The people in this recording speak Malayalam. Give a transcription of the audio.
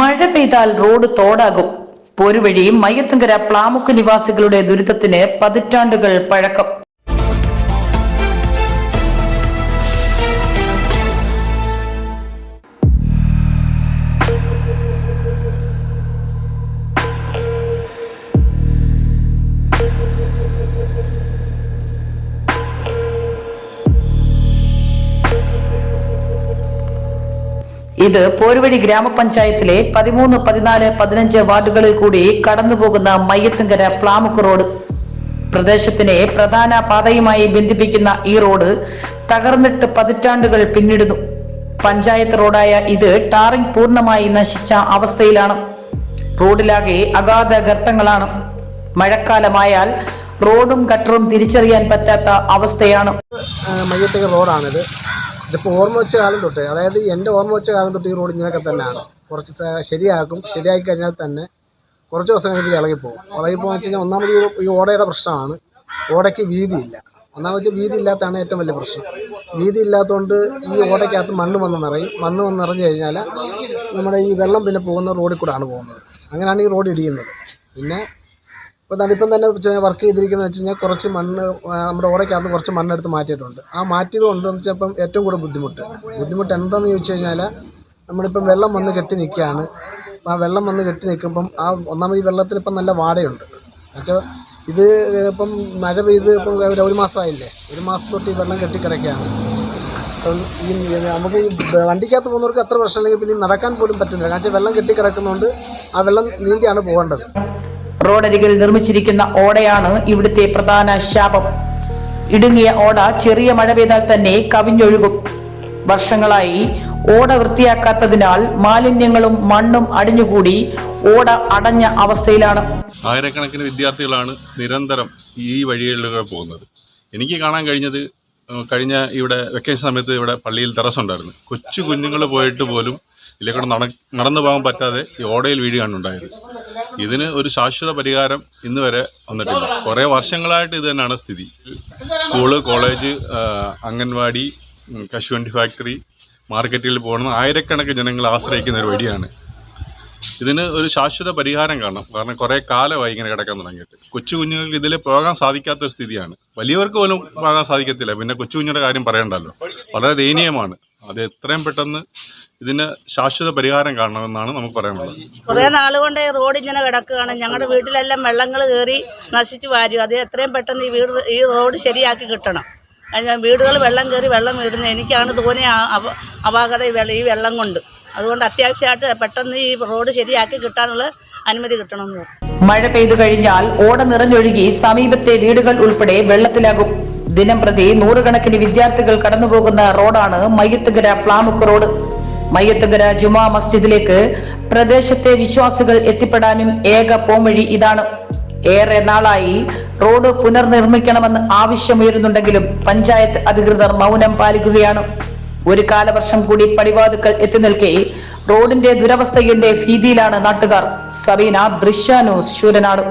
മഴ പെയ്താൽ റോഡ് തോടാകും. പോരുവഴിയും മയ്യത്തുങ്കര പ്ലാമുക്ക് നിവാസികളുടെ ദുരിതത്തിന് പതിറ്റാണ്ടുകൾ പഴക്കം. ഇത് പോരുവഴി ഗ്രാമപഞ്ചായത്തിലെ പതിമൂന്ന് പതിനാല് പതിനഞ്ച് വാർഡുകളിൽ കൂടി കടന്നുപോകുന്ന മയ്യത്തുങ്കര പ്ലാമുക്ക് റോഡ്. പ്രദേശത്തിനെ പ്രധാന പാതയുമായി ബന്ധിപ്പിക്കുന്ന ഈ റോഡ് തകർന്നിട്ട് പതിറ്റാണ്ടുകൾ പിന്നിടുന്നു. പഞ്ചായത്ത് റോഡായ ഇത് ടാറിംഗ് പൂർണമായി നശിച്ച അവസ്ഥയിലാണ്. റോഡിലാകെ അഗാധ ഗർത്തങ്ങളാണ്. മഴക്കാലമായാൽ റോഡും ഗട്ടറും തിരിച്ചറിയാൻ പറ്റാത്ത അവസ്ഥയാണ്. മയ്യത്തേക്ക് റോഡാണിത്. ഇതിപ്പോൾ ഓർമ്മ വെച്ച കാലം തൊട്ട്. അതായത് എന്റെ ഓർമ്മ വെച്ച കാലം തൊട്ട് ഈ റോഡ് ഇങ്ങനെയൊക്കെ തന്നെയാണ്. കുറച്ച് ശരിയാക്കും. ശരിയാക്കി കഴിഞ്ഞാൽ തന്നെ കുറച്ച് ദിവസം കഴിഞ്ഞിട്ട് ഇളകിപ്പോകും. ഇളകിപ്പോകുന്ന വെച്ച് കഴിഞ്ഞാൽ ഒന്നാമത് ഈ ഓടയുടെ പ്രശ്നമാണ്. ഓടയ്ക്ക് വീതിയില്ല. ഒന്നാമത് വീതി ഇല്ലാത്തതാണ് ഏറ്റവും വലിയ പ്രശ്നം. വീതി ഇല്ലാത്തതുകൊണ്ട് ഈ ഓടയ്ക്കകത്ത് മണ്ണ് വന്ന് നിറയും. മണ്ണ് വന്ന് നിറഞ്ഞു കഴിഞ്ഞാൽ നമ്മുടെ ഈ വെള്ളം പിന്നെ പോകുന്ന റോഡിൽ കൂടെയാണ് പോകുന്നത്. അങ്ങനെയാണ് ഈ റോഡ് ഇടിയുന്നത്. പിന്നെ ഇപ്പോൾ തടിപ്പം തന്നെ വർക്ക് ചെയ്തിരിക്കുന്നത് വെച്ച് കഴിഞ്ഞാൽ കുറച്ച് മണ്ണ് നമ്മുടെ ഓടയ്ക്കകത്ത് കുറച്ച് മണ്ണെടുത്ത് മാറ്റിയിട്ടുണ്ട്. ആ മാറ്റിയത് കൊണ്ട് വെച്ചപ്പം ഏറ്റവും കൂടുതൽ ബുദ്ധിമുട്ട്. ബുദ്ധിമുട്ട് എന്താണെന്ന് ചോദിച്ചു കഴിഞ്ഞാൽ നമ്മളിപ്പം വെള്ളം വന്ന് കെട്ടി നിൽക്കുകയാണ് ആ വെള്ളം വന്ന് കെട്ടി നിൽക്കുമ്പം ആ ഒന്നാമത് ഈ വെള്ളത്തിൽ ഇപ്പം നല്ല വാടയുണ്ട്. എന്നുവെച്ചാൽ ഇത് ഇപ്പം മഴ പെയ്ത് ഇപ്പം ഒരു മാസമായില്ലേ? ഒരു മാസം തൊട്ട് ഈ വെള്ളം കെട്ടിക്കിടക്കുകയാണ്. അപ്പം ഈ നമുക്ക് ഈ വണ്ടിക്കകത്ത് പോകുന്നവർക്ക് അത്ര പ്രശ്നമില്ലെങ്കിൽ പിന്നെ നടക്കാൻ പോലും പറ്റുന്നില്ല. കാരണം വെച്ചാൽ വെള്ളം കെട്ടിക്കിടക്കുന്നതുകൊണ്ട് ആ വെള്ളം നീന്തിയാണ് പോകേണ്ടത്. റോഡരികിൽ നിർമ്മിച്ചിരിക്കുന്ന ഓടയാണ് ഇവിടുത്തെ പ്രധാന ശാപം. ഇടുങ്ങിയ ഓട ചെറിയ മഴ പെയ്താൽ തന്നെ കവിഞ്ഞൊഴുകും. വർഷങ്ങളായി ഓട വൃത്തിയാക്കാത്തതിനാൽ മാലിന്യങ്ങളും മണ്ണും അടിഞ്ഞുകൂടി ഓട അടഞ്ഞ അവസ്ഥയിലാണ്. ആയിരക്കണക്കിന് വിദ്യാർത്ഥികളാണ് നിരന്തരം ഈ വഴികളിലൂടെ പോകുന്നത്. എനിക്ക് കാണാൻ കഴിഞ്ഞത് കഴിഞ്ഞ ഇവിടെ വെക്കേഷൻ സമയത്ത് ഇവിടെ പള്ളിയിൽ ടെറസ് ഉണ്ടായിരുന്നു. കൊച്ചു കുഞ്ഞുങ്ങൾ പോയിട്ട് പോലും ഇതിലേക്കൂടെ നട നടന്നു പോകാൻ പറ്റാതെ ഈ ഓടയിൽ വീഴുകയാണ് ഉണ്ടായത്. ഇതിന് ഒരു ശാശ്വത പരിഹാരം ഇന്ന് വരെ വന്നിട്ടില്ല. കുറേ വർഷങ്ങളായിട്ട് ഇത് തന്നെയാണ് സ്ഥിതി. സ്കൂൾ കോളേജ് അംഗൻവാടി കശുവണ്ടി ഫാക്ടറി മാർക്കറ്റിൽ പോകുന്ന ആയിരക്കണക്കിന് ജനങ്ങൾ ആശ്രയിക്കുന്ന ഒരു വഴിയാണ്. ഇതിന് ഒരു ശാശ്വത പരിഹാരം കാണണം. കാരണം കുറേ കാലമായി ഇങ്ങനെ കിടക്കാൻ തുടങ്ങിയിട്ട്. കൊച്ചു കുഞ്ഞുങ്ങൾക്ക് ഇതിൽ പോകാൻ സാധിക്കാത്ത ഒരു സ്ഥിതിയാണ്. വലിയവർക്ക് പോലും പോകാൻ സാധിക്കത്തില്ല. പിന്നെ കൊച്ചു കുഞ്ഞുങ്ങളുടെ കാര്യം പറയണ്ടല്ലോ. വളരെ ദയനീയമാണ്. അത് എത്രയും പെട്ടെന്ന് ഇതിന് ശാശ്വത പരിഹാരം കാണണമെന്നാണ് നമുക്ക് പറയാനുള്ളത്. കുറേ നാളുകൊണ്ട് റോഡ് ഇങ്ങനെ കിടക്കുകയാണ്. ഞങ്ങളുടെ വീട്ടിലെല്ലാം വെള്ളങ്ങൾ കയറി നശിച്ചു വാരും. അത് എത്രയും പെട്ടെന്ന് ഈ വീട് ഈ റോഡ് ശരിയാക്കി കിട്ടണം. വീടുകൾ വെള്ളം കയറി വെള്ളം വീടുന്നത് എനിക്കാണ് തോന്നിയ അപാകത ഈ വെള്ളം കൊണ്ട്. അതുകൊണ്ട് അത്യാവശ്യമായിട്ട് പെട്ടെന്ന് ഈ റോഡ് ശരിയാക്കി കിട്ടാനുള്ള അനുമതി കിട്ടണമെന്ന് മഴ പെയ്തു കഴിഞ്ഞാൽ ഓട നിറഞ്ഞൊഴുകി സമീപത്തെ വീടുകൾ ഉൾപ്പെടെ വെള്ളത്തിലാകും. ദിനം പ്രതി നൂറുകണക്കിന് വിദ്യാർത്ഥികൾ കടന്നുപോകുന്ന റോഡാണ് മയ്യത്തുകര പ്ലാമുക്ക് റോഡ്. മയ്യത്തുകര ജുമാ മസ്ജിദിലേക്ക് പ്രദേശത്തെ വിശ്വാസികൾ എത്തിപ്പെടാനും ഏക പോംവഴി ഇതാണ്. ഏറെ നാളായി റോഡ് പുനർനിർമ്മിക്കണമെന്ന് ആവശ്യമുയരുന്നുണ്ടെങ്കിലും പഞ്ചായത്ത് അധികൃതർ മൗനം പാലിക്കുകയാണ്. ഒരു കാലവർഷം കൂടി പടിവാതുക്കൾ എത്തി നിൽക്കെ റോഡിന്റെ ദുരവസ്ഥയുടെ ഭീതിയിലാണ് നാട്ടുകാർ. സബീന ദൃശ്യാനു ശൂരനാട്